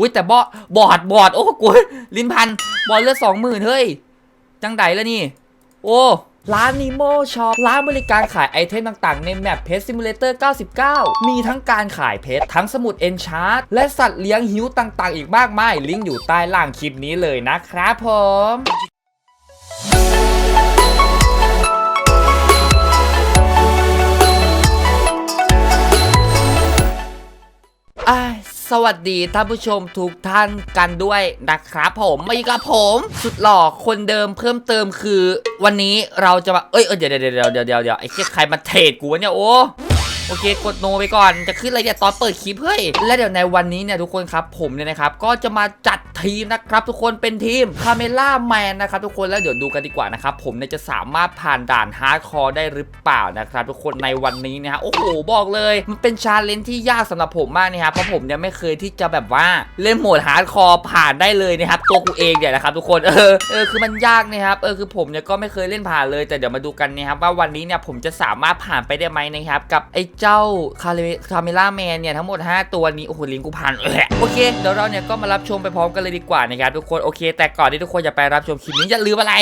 อุ้ยแต่บอบอดบอดโอ้กูลิ้นพันบอดเลือดสองหมื่นเฮ้ย จังไดแล้วนี่ โอ้ร้านนิโมช็อปร้านบริการขายไอเทมต่างๆ ในแมปเพ t ซิมูเลเตอร์ 99 มีทั้งการขายเพชรทั้งสมุดเอนชาร์และสัตว์เลี้ยงหิวต่างๆ อีกมากมาย ลิงก์อยู่ใต้ล่างคลิปนี้เลยนะครับผม สวัสดีท่านผู้ชมทุกท่านกันด้วยนะครับผมมาอยู่กับผมสุดหล่อคนเดิมเพิ่มเติมคือ วันนี้เราจะมาเอ้ยเอ้ยเดี๋ยวเดี๋ยวเดี๋ยวเดี๋ยวเดี๋ยวไอ้เจ๊ใครมาเทรดกูวะเนี่ยโอ้ โอเค กดโนไปก่อนจะขึ้นอะไรเนี่ยตอนเปิดคลิปเฮ้ยและเดี๋ยวในวันนี้เนี่ยทุกคนครับผมเนี่ยนะครับก็จะมาจัดทีมนะครับทุกคนเป็นทีมคาเมล่าแมนนะครับทุกคนแล้วเดี๋ยวดูกันดีกว่านะครับผมเนี่ยจะสามารถผ่านด่านฮาร์ดคอร์ได้หรือเปล่านะครับทุกคนในวันนี้นะฮะโอ้โหบอกเลยมันเป็นชาเลนจ์ที่ยากสำหรับผมมากนะครับเพราะผมเนี่ยไม่เคยที่จะแบบว่าเล่นโหมดฮาร์ดคอร์ผ่านได้เลยนะครับตัวกูเองเนี่ยนะครับทุกคนเออเออคือมันยากนะครับเออคือผมเนี่ยก็ไม่เคยเล่นผ่านเลย แต่เดี๋ยวมาดูกันนะครับว่าวันนี้เนี่ยผมจะสามารถผ่านไปได้ไหมนะครับกับไอ้เจ้าคาเคาเมล่าแมนเนี่ยทั้งหมด 5 ตัวนี้ โอ้โหลิงกูพันเออโอเคเดี๋ยวเราเนี่ยก็มารับชมไปพร้อมกันเลยดีกว่านะครับทุกคนโอเค แต่ก่อนที่ทุกคนจะไปรับชมคลิปนี้อย่าลืมอะไร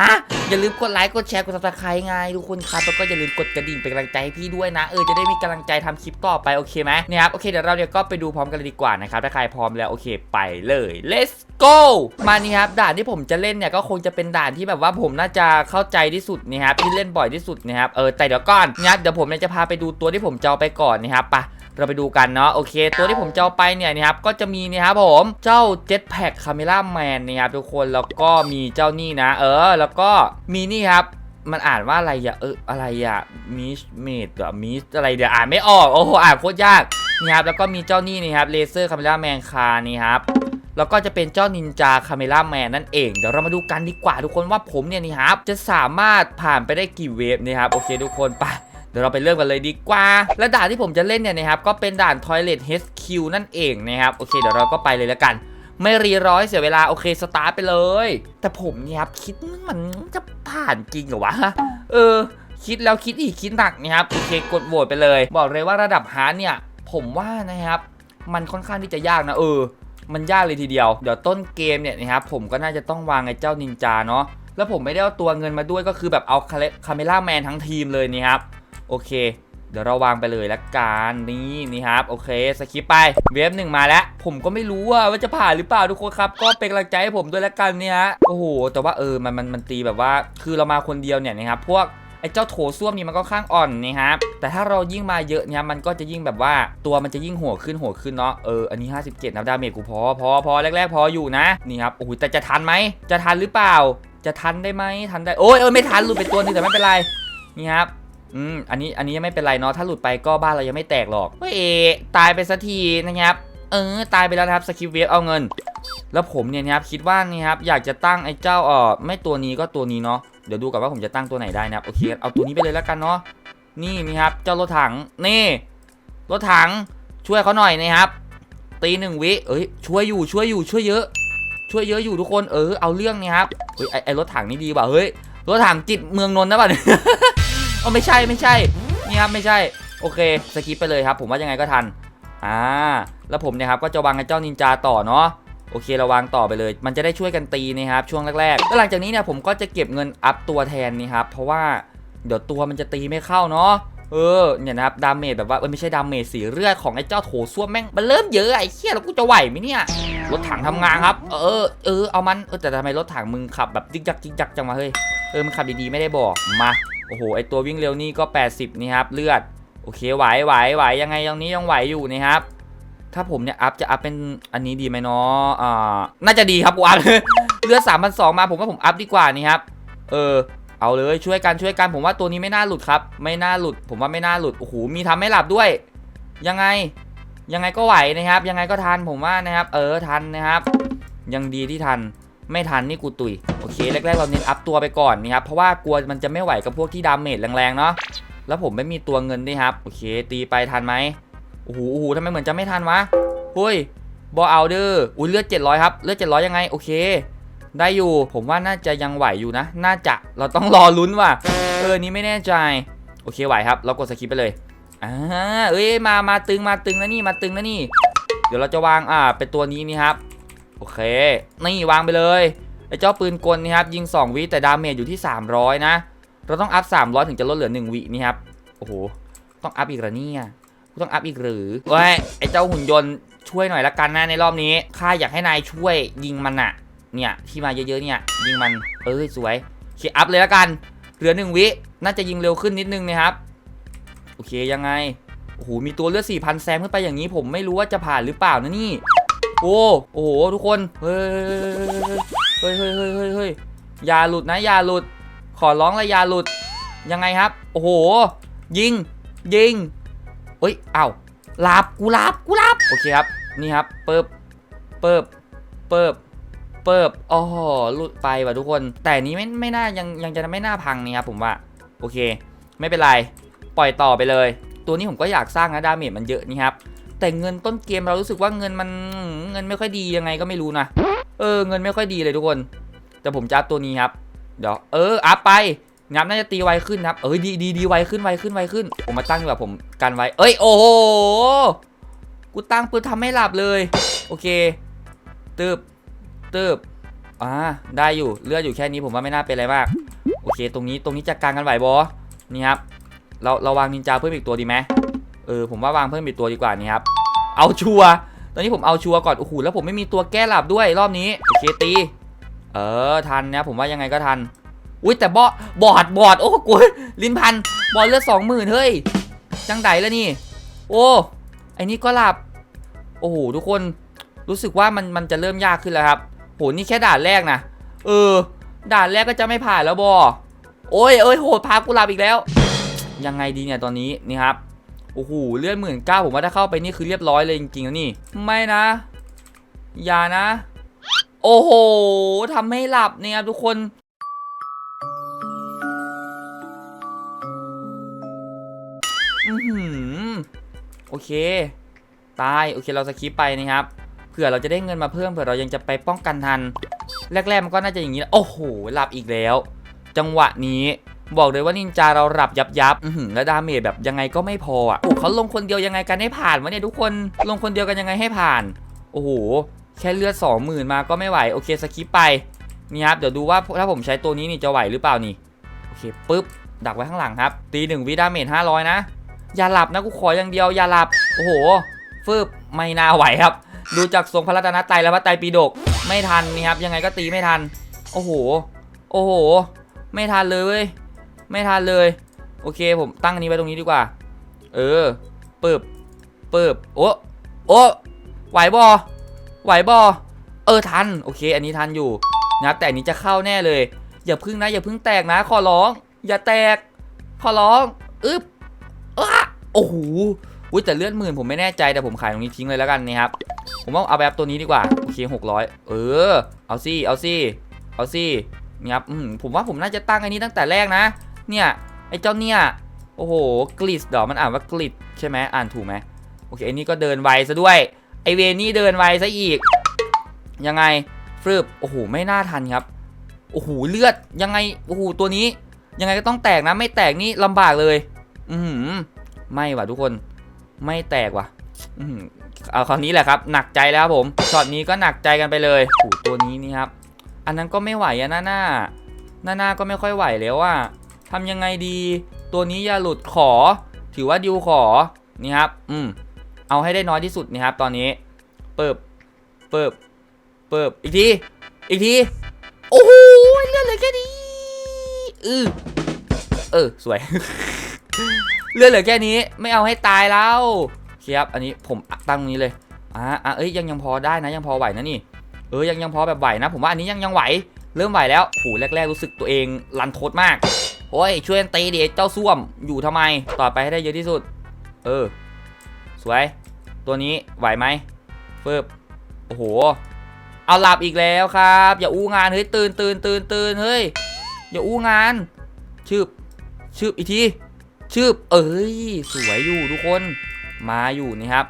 ฮะ อย่าลืมกดไลค์ กดแชร์ กดซับสไครต์ไงทุกคนครับ แล้วก็อย่าลืมกดกระดิ่งเป็นกำลังใจให้พี่ด้วยนะ เออ จะได้มีกำลังใจทำคลิปต่อไป โอเคไหมนะครับ โอเค เดี๋ยวเราเนี่ยก็ไปดูพร้อมกันเลยดีกว่านะครับ ถ้าใครพร้อมแล้ว โอเค ไปเลย let's go มานี่ครับ ด่านที่ผมจะเล่นเนี่ยก็คงจะเป็นด่านที่แบบว่าผมน่าจะเข้าใจที่สุดนะครับ ที่เล่นบ่อยที่สุดนะครับ เออ แต่เดี๋ยวก่อนนะครับ เดี๋ยวผมเนี่ยจะพาไปดูตัวที่ผมจะเอาไปก่อนนะครับไป เราไปดูกันเนาะโอเค ตัวที่ผมจะเอาไปเนี่ยนะครับก็จะมีนี่ครับผมเจ้า Jetpack Camera Man นะครับทุกคนแล้วก็มีเจ้านี่นะ เออ แล้วก็มีนี่ครับมันอ่านว่าอะไรอะเอออะไรอะมิชเมดเหรอมิชอะไรเดี๋ยวอ่านไม่ออกโอ้โหอ่านโคตรยากนี่ครับแล้วก็มีเจ้านี่นี่ครับเลเซอร์คาเมล่าแมนคานี่ครับแล้วก็จะเป็นเจ้านินจาคาเมล่าแมนนั่นเอง เดี๋ยวเรามาดูกันดีกว่าทุกคนว่าผมเนี่ยนี่ครับจะสามารถผ่านไปได้กี่เวฟนี่ครับโอเคทุกคนไป ดี๋ยวเราไปเริ่มกันเลยดีกว่า และด่านที่ผมจะเล่นเนี่ยนะครับก็เป็นด่าน Toilet HQ นั่นเองนะครับโอเคเดี๋ยวเราก็ไปเลยแล้วกัน ไม่รีร้อยเสียเวลาโอเคสตาร์ทไปเลย แต่ผมเนี่ยครับคิดมันจะผ่านจริงเหรอวะเออ คิดแล้วคิดอีกคิดหนักนะครับโอเคกดโหวตไปเลย บอกเลยว่าระดับฮาร์ดเนี่ย ผมว่านะครับ มันค่อนข้างที่จะยากนะเออ มันยากเลยทีเดียว เดี๋ยวต้นเกมเนี่ยนะครับผมก็น่าจะต้องวางไอ้เจ้านินจาเนาะแล้วผมไม่ได้เอาตัวเงินมาด้วยก็คือแบบเอาคาเมล่าแมนทั้งทีมเลยนี่ครับ โอเค เดี๋ยวเราวางไปเลยละกันนี่นี่ครับโอเคสคิปไปเวฟหนึ่งมาแล้ว ผมก็ไม่รู้ว่าว่าจะผ่านหรือเปล่าทุกคนครับ ก็เป็นกำลังใจให้ผมด้วยละกันเนี่ยฮะโอ้โหแต่ว่าเออมันมันมันตีแบบว่า คือเรามาคนเดียวเนี่ยนะครับพวกไอ้เจ้าโถส้วมนี่มันก็ข้างอ่อนนะครับแต่ถ้าเรายิ่งมาเยอะเนี่ยมันก็จะยิ่งแบบว่าตัวมันจะยิ่งหัวขึ้นหัวขึ้นเนาะเอออันนี้ 57นะดาเมจกูพอพอพอแรก ๆ พออยู่นะนี่ครับโอ้โหแต่จะทันไหมจะทันหรือเปล่า จะทันได้ไหมทันได้โอ้ยเออไม่ทันหลุดไปตัวนึงแต่ไม่เป็นไรนี่ครับ อืม อันนี้ อันนี้ยังไม่เป็นไรเนาะ ถ้าหลุดไปก็บ้านเรายังไม่แตกหรอก เฮ้ย ตายไปสักทีนะครับ เออ ตายไปแล้วนะครับ สกิปเวฟเอาเงิน แล้วผมเนี่ยนะครับ คิดว่านี่ครับ อยากจะตั้งไอ้เจ้าเออไม่ตัวนี้ก็ตัวนี้เนาะ เดี๋ยวดูกันว่าผมจะตั้งตัวไหนได้นะครับ โอเค เอาตัวนี้ไปเลยแล้วกันเนาะ นี่นี่ครับ เจ้ารถถัง นี่ รถถัง ช่วยเขาหน่อยนะครับ ตีหนึ่งวิ เอ้ย ช่วยอยู่ ช่วยอยู่ ช่วยเยอะ ช่วยเยอะอยู่ทุกคน เออ เอาเรื่องนี่ครับ เฮ้ย ไอ้รถถังนี่ดีป่ะ เฮ้ย รถถังจิตเมืองนนท์นะป่ะ อไม่ใช่ไม่ใช่นี่ครับไม่ใช่โอเคสกิปไปเลยครับ ผมว่ายังไงก็ทันอ่าแล้วผมเนี่ยครับก็จะวางไอ้เจ้านินจาต่อเนาะโอเคเราวางต่อไปเลย มันจะได้ช่วยกันตีนะครับช่วงแรกๆแล้วหลังจากนี้เนี่ยผมก็จะเก็บเงินอัพตัวแทนนี่ครับเพราะว่าเดี๋ยวตัวมันจะตีไม่เข้าเนาะ เออเนี่ยนะครับดาเมจแบบว่าเออไม่ใช่ดาเมจสีเลือดของไอ้เจ้าโถส้วมแม่งมันเริ่มเยอะไอ้เหี้ยแล้วกูจะไหวไหมเนี่ยรถถังทำงานครับ เออเออเอามันเออแต่ทำไมรถถังมึงขับแบบจิกจักจิกจักจังวะเฮ้ยเออมันขับดีๆไม่ได้บอกมาโอ้โหไอตัววิ่งเร็วนี่ก็ 80 นี่ครับเลือดโอเคไหวไหวไหวยังไงยังนี้ยังไหวอยู่นี่ครับถ้าผมเนี่ยอัพจะอัพเป็นอันนี้ดีไหมเนาะอ่าน่าจะดีครับกูอัพเลือด3 0 0มาผมว่าผมอัพดีกว่านี่ครับเออ เอาเลยช่วยกันช่วยกันผมว่าตัวนี้ไม่น่าหลุดครับ ไม่น่าหลุด ผมว่าไม่น่าหลุดโอ้โหมีทำให้หลับด้วย ยังไงยังไงก็ไหวนะครับ ยังไงก็ทันผมว่านะครับ เออทันนะครับ ยังดีที่ทันไม่ทันนี่กูตุยโอเคแรกๆเราเน้นอัพตัวไปก่อนนี่ครับเพราะว่ากลัวมันจะไม่ไหวกับพวกที่ดาเมจแรงๆเนาะแล้วผมไม่มีตัวเงินด้วยครับโอเค ตีไปทันไหมโอ้โหโอ้โหทำไมเหมือนจะไม่ทันวะเฮ้ยบอเอาเดอร์อุ้ยเลือด700ครับเลือด700ยังไงโอเค ได้อยู่ ผมว่าน่าจะยังไหวอยู่นะ น่าจะเราต้องรอลุ้นว่ะเออนี่ไม่แน่ใจ โอเคไหวครับ เรากดสกิปไปเลยอ่าเอ้ยมามาตึงมาตึงแล้วนี่มาตึงแล้วนี่ เดี๋ยวเราจะวางอ่าเป็นตัวนี้นี่ครับ โอเค นี่วางไปเลยไอ้เจ้าปืนกลนี่ครับยิง 2วิแต่ดาเมจอยู่ที่ 300 นะ เราต้องอัพ 300 ถึงจะลดเหลือ 1 วินี่ครับโอ้โหต้องอัพอีกหรอเนี่ยต้องอัพอีกหรือเว้ยไอ้เจ้าหุ่นยนต์ช่วยหน่อยละกันนะในรอบนี้ข้าอยากให้นายช่วยยิงมันอะ เนี่ยที่มาเยอะๆเนี่ยยิงมันเอ้ยสวยเคอัพเลยละกันเหลือ1วิน่าจะยิงเร็วขึ้นนิดนึงนะครับโอเคยังไงโอ้โหมีตัวเลือด4,000แซมขึ้นไปอย่างนี้ผมไม่รู้ว่าจะผ่านหรือเปล่านะนี่ โอ้โอ้โหทุกคนเฮ้ยเฮ้ยเฮ้ยเฮ้ยเฮ้ยเฮ้ยอย่าหลุดนะอย่าหลุด ขอร้องเลยอย่าหลุดยังไงครับ โอ้โห ยิงยิงเอ้ยเอ้าลับกูลับกูลับโอเคครับนี่ครับเปิบเปิบเปิบ เปิบอ๋อหลุดไปว่ะทุกคน แต่นี้ไม่ไม่น่ายังยังจะไม่น่าพังนี่ครับผมว่า โอเค ไม่เป็นไร ปล่อยต่อไปเลย ตัวนี้ผมก็อยากสร้างนะดาเมจมันเยอะนี่ครับ แต่เงินต้นเกมเรารู้สึกว่าเงินมันเงินไม่ค่อยดียังไงก็ไม่รู้นะ เออเงินไม่ค่อยดีเลยทุกคน แต่ผมจะอัพตัวนี้ครับ เดี๋ยวเอออัพไปงับน่าจะตีไวขึ้นครับ เอ้ยดีดีดีไวขึ้นไวขึ้นไวขึ้น ผมมาตั้งดีกว่าผมกันไว้ เอ้ยโอ้โห กูตั้งปืนทำไม่หลับเลย โอเคตืบ ตืบอ่าได้อยู่เลือดอยู่แค่นี้ผมว่าไม่น่าเป็นอะไรมาก โอเค ตรงนี้ตรงนี้จัดการกันไหวบอนี่ครับเราเราวางนินจาเพิ่มอีกตัวดีไหมเออผมว่าวางเพิ่มอีกตัวดีกว่านี่ครับเอาชัวร์ตอนนี้ผมเอาชัวร์ก่อนโอ้โหแล้วผมไม่มีตัวแก้หลับด้วยรอบนี้โอเคตี เออทันนะผมว่ายังไงก็ทันอุ้ยแต่บอบอดบอดโอ้กูลิ้นพันบอดเลือดสองหมื่นเฮ้ยจังไดแล้วนี่ โอ้ไอ้นี่ก็หลับ โอ้โหทุกคนรู้สึกว่ามันมันจะเริ่มยากขึ้นแล้วครับ โหนี่แค่ด่านแรกนะเออ ด่านแรกก็จะไม่ผ่านแล้วบอโอ้ยเอ้ยโหดพากูหลับอีกแล้ว ยังไงดีเนี่ยตอนนี้นี่ครับโอ้โหเลือดหมื่นเก้าผมว่าถ้าเข้าไปนี่คือเรียบร้อยเลยจริงๆแล้วนี่ ไม่นะ อย่านะ โอ้โหทำให้หลับเนี่ยครับทุกคนอือหือโอเค ตาย โอเคเราสคิปไปนะครับ ผื่อเราจะได้เงินมาเพิ่มเผื่อเรายังจะไปป้องกันทัน แรกๆมันก็น่าจะอย่างนี้นะโอ้โหหลับอีกแล้ว จังหวะนี้บอกเลยว่านินจาเราหลับยับยับแล้วดาเมจแบบยังไงก็ไม่พออะโอ้เขาลงคนเดียวยังไงกันให้ผ่านวะเนี่ยทุกคนลงคนเดียวกันยังไงให้ผ่าน โอ้โหแค่เลือดสองหมื่นมาก็ไม่ไหวโอเคสคิปไปนี่ครับเดี๋ยวดูว่าถ้าผมใช้ตัวนี้นี่จะไหวหรือเปล่านี่โอเคปุ๊บดักไว้ข้างหลังครับ ตีหนึ่งวิดาเมจห้าร้อยนะอย่าหลับนะกูขออย่างเดียวอย่าหลับโอ้โหฟืบไม่น่าไหวครับ ดูจากทรงพระรัตนตรัยและพระไตรปิฎกไม่ทันนี่ครับ ยังไงก็ตีไม่ทัน โอ้โห โอ้โห ไม่ทันเลยเว้ยไม่ทันเลย โอเคผมตั้งอันนี้ไว้ตรงนี้ดีกว่า เออปึบปึบโอ้โอ้ไหวบอไหวบอเออทัน โอเค อันนี้ทันอยู่นะแต่อันนี้จะเข้าแน่เลย อย่าพึ่งนะ อย่าพึ่งแตกนะขอร้อง อย่าแตกขอร้องอึ๊บอ้าโอ้โหอุ้แต่เลือดหมื่นผมไม่แน่ใจแต่ผมขายตรงนี้ทิ้งเลยแล้วกันนี่ครับ ผมว่าเอาแบบตัวนี้ดีกว่า โอเค600เออ เอาสิเอาสิเอาสินี่ครับผมว่าผมน่าจะตั้งอันนี้ตั้งแต่แรกนะ เนี่ย ไอ้เจ้าเนี่ย โอ้โห กลิสดอกมันอ่านว่ากลิดใช่ไหมอ่านถูกไหมโอเค อันนี้ก็เดินไวซะด้วย ไอเวนี่เดินไวซะอีก ยังไงฟรึบโอ้โห ไม่น่าทันครับ โอ้โห เลือด ยังไง โอ้โห ตัวนี้ ยังไงก็ต้องแตกนะ ไม่แตกนี่ลำบากเลย อือหือไม่ว่ะทุกคน ไม่แตกว่ะ เอาคราวนี้แหละครับ หนักใจแล้วครับผมช็อตนี้ก็หนักใจกันไปเลยโอ้ตัวนี้นี่ครับ อันนั้นก็ไม่ไหวอะหน้าหน้าหน้าหน้าก็ไม่ค่อยไหวแล้วอะทำยังไงดี ตัวนี้อย่าหลุดขอ ถือว่าดิวขอนี่ครับ อืม เอาให้ได้น้อยที่สุดนี่ครับ ตอนนี้ เปิบ เปิบ เปิบ อีกที อีกที โอ้โหเลือดเหลือแค่นี้เออเออ สวย เลือดเหลือแค่นี้ ไม่เอาให้ตายแล้ว ครับอันนี้ผมตั้งตรงนี้เลยอ่าอะเอ้ยยังยังพอได้นะยังพอไหวนะนี่เออยังยังพอแบบไหวนะ ผมว่าอันนี้ยังยังไหว เริ่มไหวแล้วโหแรก ๆ รู้สึกตัวเองรันทดมากโอ้ยช่วยตีดิเจ้าส้วมอยู่ทำไมต่อไปให้ได้เยอะที่สุด เออ สวย ตัวนี้ไหวไหมเฟิบโอ้โห เอาหลับอีกแล้วครับ อย่าอู้งานเฮ้ยตื่นตื่นตื่นตื่นเฮ้ยอย่าอู้งานชืบชืบอีกทีชืบเอ้ยสวยอยู่ทุกคน มาอยู่นี่ครับ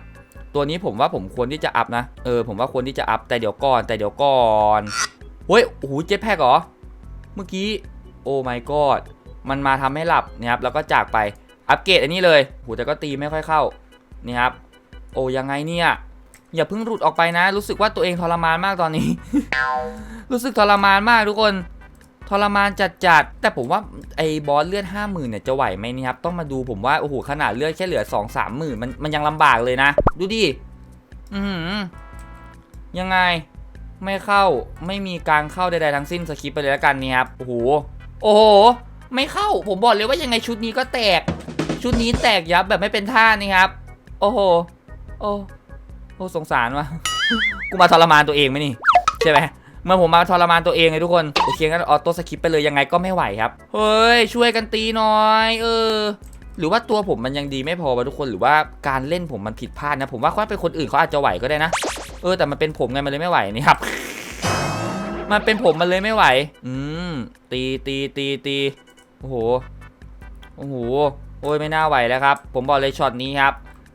ตัวนี้ผมว่าผมควรที่จะอัพนะ เออผมว่าควรที่จะอัพแต่เดี๋ยวก่อนแต่เดี๋ยวก่อนเฮ้ยโอ้โหเจ็ตแพ็กเหรอ เมื่อกี้โอ้ my god มันมาทำให้หลับนะครับแล้วก็จากไปอัปเกรดอันนี้เลยโหแต่ก็ตีไม่ค่อยเข้านี่ครับ โอ้ยังไงเนี่ยอย่าเพิ่งหลุดออกไปนะ รู้สึกว่าตัวเองทรมานมากตอนนี้ รู้สึกทรมานมากทุกคน ทรมานจัดๆ แต่ผมว่าไอ้บอสเลือดห้าหมื่นเนี่ยจะไหวไหมนี่ครับ ต้องมาดูผมว่า โอ้โห ขนาดเลือดแค่เหลือสองสามหมื่นมันมันยังลำบากเลยนะ ดูดิ อือหือยังไง ไม่เข้า ไม่มีการเข้าใดๆทั้งสิ้นสคิปไปเลยแล้วกันนี่ครับ โอ้โห โอ้โห ไม่เข้า ผมบอกเลยว่ายังไงชุดนี้ก็แตก ชุดนี้แตกยับแบบไม่เป็นท่านี่ครับ โอ้โห โอ้ โอ้สงสารวะกูมาทรมานตัวเองไหมนี่ ใช่ไหม เมื่อผมมาทรมานตัวเองเลยทุกคนโอเคงั้นออโต้สคิปไปเลยยังไงก็ไม่ไหวครับเฮ้ยช่วยกันตีหน่อยเออหรือว่าตัวผมมันยังดีไม่พอวะทุกคนหรือว่าการเล่นผมมันผิดพลาดนะ ผมว่าถ้าเป็นคนอื่นเขาอาจจะไหวก็ได้นะ เออแต่มันเป็นผมไงมันเลยไม่ไหวนี่ครับ มันเป็นผมมันเลยไม่ไหว อืมตีตีตีตีโอ้โหโอ้โหโอ้ยไม่น่าไหวแล้วครับ ผมบอกเลยช็อตนี้ครับ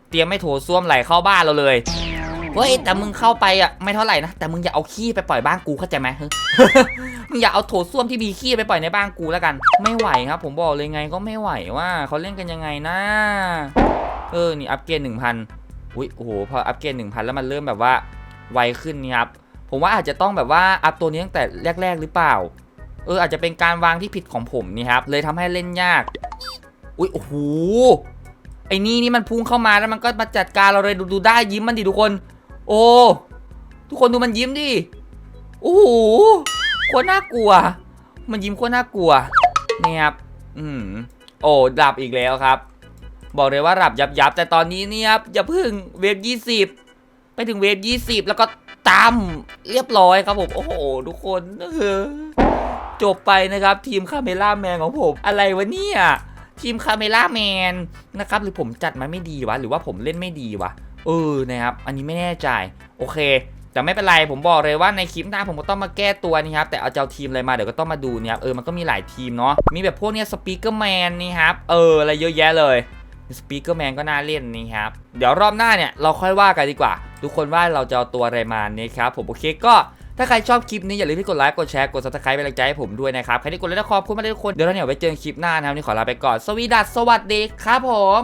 เตรียมไม่โถส้วมไหลเข้าบ้านเราเลย เฮ้ยแต่มึงเข้าไปอะไม่เท่าไหร่นะแต่มึงอย่าเอาขี้ไปปล่อยบ้านกูเข้าใจไหมมึงอย่าเอาโถส้วมที่มีขี้ไปปล่อยในบ้านกูแล้วกัน ไม่ไหวครับ ผมบอกเลยไงก็ไม่ไหวว่าเขาเล่นกันยังไงนะ เออนี่อัปเกรดหนึ่งพันอุ้ยโอ้โหพออัปเกรดหนึ่งพันแล้วมันเริ่มแบบว่าไวขึ้นนี่ครับผมว่าอาจจะต้องแบบว่าอัพตัวนี้ตั้งแต่แรก ๆ หรือเปล่า เอออาจจะเป็นการวางที่ผิดของผมนี่ครับเลยทำให้เล่นยาก อุ้ยโอ้โหไอ้นี่นี่มันพุ่งเข้ามาแล้วมันก็มาจัดการเราเลยดูดูได้ยิ้มมันดิทุกคน โอ้ ทุกคนดูมันยิ้มดิ โอ้โหโคตรน่ากลัว มันยิ้มโคตรน่ากลัวนี่ครับ อืม โอ้ดับอีกแล้วครับ บอกเลยว่าดับยับยับแต่ตอนนี้เนี่ยครับอย่าเพึ่งเวฟยี่สิบไปถึงเวฟยี่สิบแล้วก็ตามเรียบร้อยครับผม โอ้โห ทุกคนเออจบไปนะครับ ทีมคาเมล่าแมนของผม อะไรวะเนี่ยทีมคาเมล่าแมนนะครับ หรือผมจัดมาไม่ดีวะ หรือว่าผมเล่นไม่ดีวะ เออนะครับ อันนี้ไม่แน่ใจ โอเค แต่ไม่เป็นไร ผมบอกเลยว่าในคลิปหน้าผมก็ต้องมาแก้ตัวนี่ครับ แต่เอาเจ้าทีมอะไรมาเดี๋ยวก็ต้องมาดูนี่ครับ เออ มันก็มีหลายทีมเนาะ มีแบบพวกเนี้ยสปีกเกอร์แมนนี่ครับ เออ อะไรเยอะแยะเลยสปีกเกอร์แมนก็น่าเล่นนี่ครับ เดี๋ยวรอบหน้าเนี่ยเราค่อยว่ากันดีกว่า ทุกคนว่าเราจะเอาตัวอะไรมานี่ครับ ผมโอเคก็ถ้าใครชอบคลิปนี้อย่าลืมที่กดไลค์ กดแชร์ กด subscribe เป็นกำลังใจให้ผมด้วยนะครับ ใครที่กดแล้วขอบคุณมากทุกคน เดี๋ยวเราเนี่ยไว้เจอกันคลิปหน้านะครับนี่ขอลาไปก่อน สวีดัสสวัสดีครับผม